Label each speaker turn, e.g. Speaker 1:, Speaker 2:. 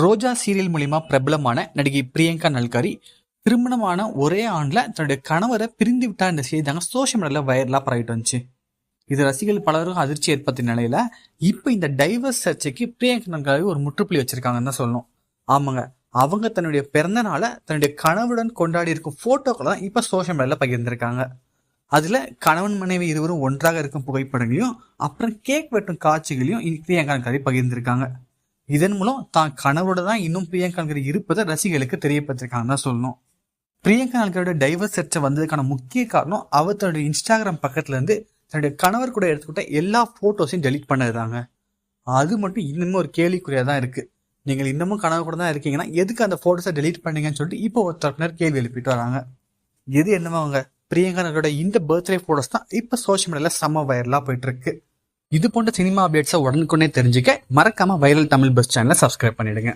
Speaker 1: ரோஜா serial மூலிமா பிரபலமான நடிகை பிரியங்கா நல்காரி திருமணமான ஒரே ஆண்டில் தன்னுடைய கணவரை பிரிந்து விட்டார் இந்த செய்தி தாங்க சோஷியல் மீடியாவில் வைரலாக பரவிட்டு வந்துச்சு. இது ரசிகர்கள் பலரும் அதிர்ச்சி ஏற்படுத்திய நிலையில இப்போ இந்த டைவர்ஸ் சர்ச்சைக்கு பிரியங்கா நல்காரி ஒரு முற்றுப்புள்ளி வச்சிருக்காங்கன்னு தான் சொல்லணும். ஆமாங்க. அவங்க தன்னுடைய பிறந்த நாளை தன்னுடைய கணவுடன் கொண்டாடி இருக்கும் போட்டோக்களை தான் இப்போ சோஷியல் மீடியாவில் பகிர்ந்திருக்காங்க. அதில் கணவன் மனைவி இருவரும் ஒன்றாக இருக்கும் புகைப்படங்களையும் அப்புறம் கேக் வெட்டும் காட்சிகளையும் பிரியங்கா நல்காரி பகிர்ந்திருக்காங்க. இதன் மூலம் தான் கணவரோட தான் இன்னும் பிரியங்கா நல்காரி இருப்பதை ரசிகர்களுக்கு தெரியப்பட்டிருக்காங்கன்னு தான் சொல்லணும். பிரியங்கா நல்காரியோட டைவர்ஸ் சர்ச்சை வந்ததுக்கான முக்கிய காரணம் அவர் தன்னுடைய இன்ஸ்டாகிராம் பக்கத்துல இருந்து தன்னுடைய கணவர் கூட எடுத்துக்கிட்ட எல்லா போட்டோஸையும் டெலீட் பண்ணதுதாங்க. அது மட்டும் இன்னமும் ஒரு கேள்விக்குறியா தான் இருக்கு. நீங்கள் இன்னமும் கணவர் கூட தான் இருக்கீங்கன்னா எதுக்கு அந்த ஃபோட்டோஸை டெலிட் பண்ணீங்கன்னு சொல்லிட்டு இப்போ ஒரு தரப்பினர் கேள்வி எழுப்பிட்டு வராங்க. எது என்னவோ அவங்க பிரியங்கா நகரோட இந்த பர்த்டே ஃபோட்டோஸ் தான் இப்போ சோஷியல் மீடியாவில் செம்ம வைரலாக போயிட்டு இருக்கு. இது போன்ற சினிமா அப்டேட்ஸை உடனுக்குடனே தெரிஞ்சுக்க மறக்காம வைரல் தமிழ் பஸ் சேனலை சப்ஸ்கிரைப் பண்ணிடுங்க.